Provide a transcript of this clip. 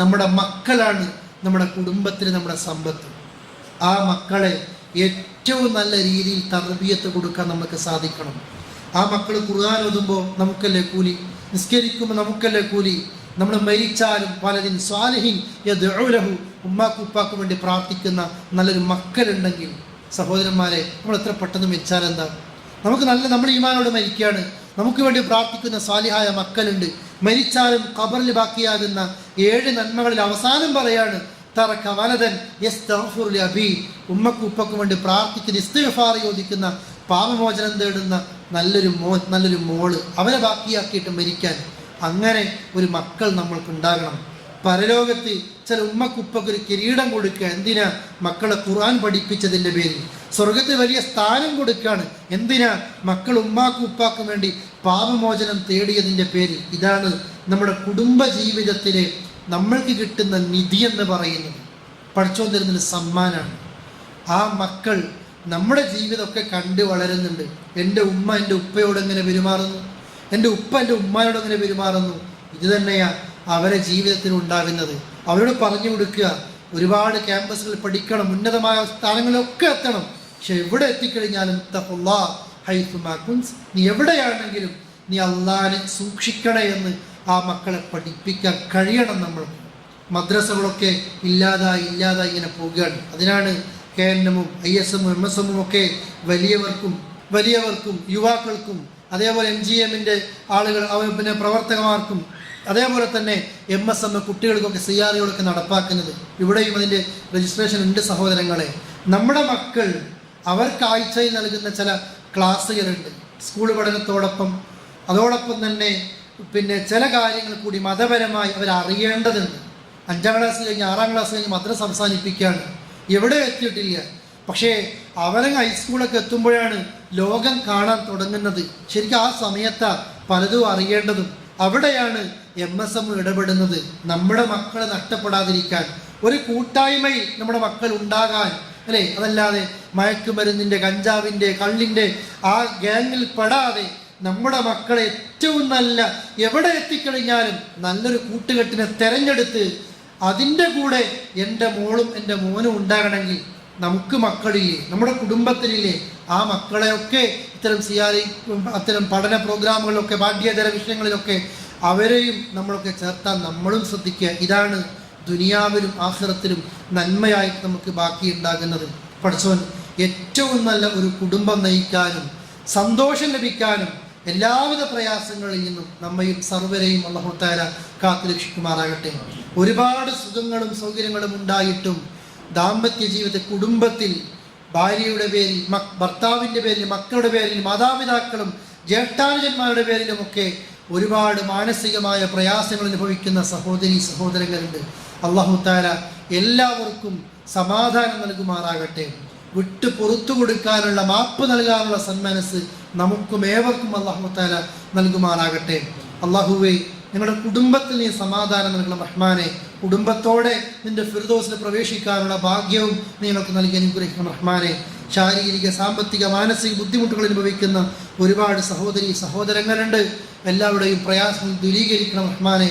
നമ്മുടെ മക്കളാണ് നമ്മുടെ കുടുംബത്തിന് നമ്മുടെ സമ്പത്ത്. ആ മക്കളെ ഏറ്റവും നല്ല രീതിയിൽ തർബീയത്ത് കൊടുക്കാൻ നമുക്ക് സാധിക്കണം. ആ മക്കൾ ഖുർആൻ ഓതുമ്പോൾ നമുക്കല്ലേ കൂലി? നിസ്കരിക്കുമ്പോൾ നമുക്കല്ലേ കൂലി? നമ്മൾ മരിച്ചാലും പലരും സ്വാലഹിൻ യദ്ഉലഹു ഉമ്മാക്കും ഉപ്പാക്കും വേണ്ടി പ്രാർത്ഥിക്കുന്ന നല്ലൊരു മക്കളുണ്ടെങ്കിൽ സഹോദരന്മാരെ നമ്മൾ എത്ര പെട്ടെന്ന് മരിച്ചാൽ എന്താ നമുക്ക് നല്ല നമ്മൾ ഈമാനോട് മരിക്കുകയാണ്. നമുക്ക് വേണ്ടി പ്രാർത്ഥിക്കുന്ന സ്വാലിഹായ മക്കളുണ്ട്. മരിച്ചാലും ഖബറിൽ ബാക്കിയാകുന്ന ഏഴ് നന്മകളിൽ അവസാനം പറയാണ് തറക്ക വലതൻ അബീ. ഉമ്മക്കും ഉപ്പക്കും വേണ്ടി പ്രാർത്ഥിച്ച് ഇസ്തിഗ്ഫാർ യോജിക്കുന്ന പാപമോചനം തേടുന്ന നല്ലൊരു മോ നല്ലൊരു മോൾ അവരെ ബാക്കിയാക്കിയിട്ട് മരിക്കാൻ അങ്ങനെ ഒരു മക്കൾ നമ്മൾക്കുണ്ടാകണം പരലോകത്ത് ചില ഉമ്മക്കുപ്പക്കൊരു കിരീടം കൊടുക്കുക. എന്തിനാ? മക്കളെ ഖുർആൻ പഠിപ്പിച്ചതിന്റെ പേരിൽ. സ്വർഗത്തിൽ വലിയ സ്ഥാനം കൊടുക്കുകയാണ്. എന്തിനാ? മക്കൾ ഉമ്മാക്കും ഉപ്പാക്കും വേണ്ടി പാപമോചനം തേടിയതിന്റെ പേരിൽ. ഇതാണ് നമ്മുടെ കുടുംബ ജീവിതത്തിലെ നമ്മൾക്ക് കിട്ടുന്ന നിധി എന്ന് പറയുന്നത്. തരുന്നൊരു സമ്മാനമാണ് ആ മക്കൾ നമ്മുടെ ജീവിതമൊക്കെ കണ്ട് വളരുന്നുണ്ട്. എന്റെ ഉമ്മ എന്റെ ഉപ്പയോട് എങ്ങനെ പെരുമാറുന്നു? എന്റെ ഉപ്പ എന്റെ ഉമ്മയോട് എങ്ങനെ പെരുമാറുന്നു? ഇത് തന്നെയാണ് അവരെ ജീവിതത്തിൽ ഉണ്ടാകുന്നത്. അവരോട് പറഞ്ഞു കൊടുക്കുക. ഒരുപാട് ക്യാമ്പസുകളിൽ പഠിക്കണം. ഉന്നതമായ സ്ഥാനങ്ങളിലൊക്കെ എത്തണം. പക്ഷെ എവിടെ എത്തിക്കഴിഞ്ഞാലും തഖുല്ലാ ഹൈസുമാ കുൻസ്. നീ എവിടെയാണെങ്കിലും നീ അള്ളാനെ സൂക്ഷിക്കണേ എന്ന് ആ മക്കളെ പഠിപ്പിക്കാൻ കഴിയണം നമ്മൾ. മദ്രസകളൊക്കെ ഇല്ലാതായി ഇല്ലാതായി ഇങ്ങനെ പോവുകയാണ്. അതിനാണ് കെ എൻ എമ്മും ഐ എസ് എമ്മും എം എസ് എമ്മും ഒക്കെ വലിയവർക്കും വലിയവർക്കും യുവാക്കൾക്കും അതേപോലെ എം ജി എമ്മിന്റെ ആളുകൾ പിന്നെ പ്രവർത്തകന്മാർക്കും അതേപോലെ തന്നെ എം എസ് എം കുട്ടികൾക്കൊക്കെ സി ആർ നടപ്പാക്കുന്നത്. ഇവിടെയും അതിന്റെ രജിസ്ട്രേഷൻ ഉണ്ട് സഹോദരങ്ങളെ. നമ്മുടെ മക്കൾ അവർക്ക് കാഴ്ചയിൽ നൽകുന്ന ചില ക്ലാസ്സുകളുണ്ട്. സ്കൂൾ പഠനത്തോടൊപ്പം അതോടൊപ്പം തന്നെ പിന്നെ ചില കാര്യങ്ങൾ കൂടി മതപരമായി അവർ അറിയേണ്ടതുണ്ട്. അഞ്ചാം ക്ലാസ് കഴിഞ്ഞ് ആറാം ക്ലാസ് കഴിഞ്ഞ് മദ്രസ അവസാനിപ്പിക്കുകയാണ്. എവിടെ എത്തിയിട്ടില്ല. പക്ഷേ അവരെ ഹൈസ്കൂളൊക്കെ എത്തുമ്പോഴാണ് ലോകം കാണാൻ തുടങ്ങുന്നത്. ശരിക്കും ആ സമയത്താ പലതും അറിയേണ്ടതും. അവിടെയാണ് എം എസ് എം ഇടപെടുന്നത്. നമ്മുടെ മക്കളെ നഷ്ടപ്പെടാതിരിക്കാൻ. ഒരു കൂട്ടായ്മയിൽ നമ്മുടെ മക്കൾ ഉണ്ടാകാൻ അല്ലേ? അതല്ലാതെ മയക്കുമരുന്നിന്റെ കഞ്ചാവിന്റെ കള്ളിന്റെ ആ ഗ്യാങ്ങിൽ പെടാതെ നമ്മുടെ മക്കളെ ഏറ്റവും നല്ല എവിടെ എത്തിക്കഴിഞ്ഞാലും നല്ലൊരു കൂട്ടുകെട്ടിനെ തെരഞ്ഞെടുത്ത് അതിന്റെ കൂടെ എന്റെ മോളും എന്റെ മോനും ഉണ്ടാകണമെങ്കിൽ നമുക്ക് മക്കളില്ലേ നമ്മുടെ കുടുംബത്തിലില്ലേ ആ മക്കളെയൊക്കെ ഇത്തരം സിയാരി അത്തരം പഠന പ്രോഗ്രാമുകളിലൊക്കെ പാഠ്യേതര വിഷയങ്ങളിലൊക്കെ അവരെയും നമ്മളൊക്കെ ചേർത്താൻ നമ്മളും ശ്രദ്ധിക്കുക. ഇതാണ് ദുനിയാവിലും ആഹ്റത്തിലും നന്മയായിട്ട് നമുക്ക് ബാക്കി ഉണ്ടാകുന്നത് പഠിച്ചവൻ ഏറ്റവും നല്ല ഒരു കുടുംബം നയിക്കാനും സന്തോഷം ലഭിക്കാനും എല്ലാവിധ പ്രയാസങ്ങളിൽ നിന്നും നമ്മയും സർവരെയും അള്ളാഹുത്താര കാത്തു രക്ഷിക്കുമാറാകട്ടെ. ഒരുപാട് സുഖങ്ങളും സൗകര്യങ്ങളും ഉണ്ടായിട്ടും ദാമ്പത്യ ജീവിത കുടുംബത്തിൽ ഭാര്യയുടെ പേരിൽ മക് ഭർത്താവിന്റെ പേരിൽ മക്കളുടെ പേരിൽ മാതാപിതാക്കളും ജ്യേഷ്ഠാനുജന്മാരുടെ പേരിലുമൊക്കെ ഒരുപാട് മാനസികമായ പ്രയാസങ്ങൾ അനുഭവിക്കുന്ന സഹോദരി സഹോദരങ്ങളുണ്ട്. അള്ളാഹു താല എല്ലാവർക്കും സമാധാനം നൽകുമാറാകട്ടെ. വിട്ട് പുറത്തു കൊടുക്കാനുള്ള മാപ്പ് നൽകാനുള്ള സന്മനസ് നമുക്കും ഏവർക്കും അള്ളാഹു താല നൽകുമാറാകട്ടെ. അള്ളാഹുവെ ഞങ്ങളുടെ കുടുംബത്തിൽ നീ സമാധാനം നൽകണം റഹ്മാനെ. കുടുംബത്തോടെ നിന്റെ ഫിർദോസിൽ പ്രവേശിക്കാനുള്ള ഭാഗ്യവും നീ നമുക്ക് നൽകി അനുഗ്രഹിക്കണം റഹ്മാനെ. ശാരീരിക സാമ്പത്തിക മാനസിക ബുദ്ധിമുട്ടുകൾ അനുഭവിക്കുന്ന ഒരുപാട് സഹോദരി സഹോദരങ്ങളുണ്ട്. എല്ലാവരുടെയും പ്രയാസങ്ങൾ ദൂരീകരിക്കണം റഹ്മാനെ.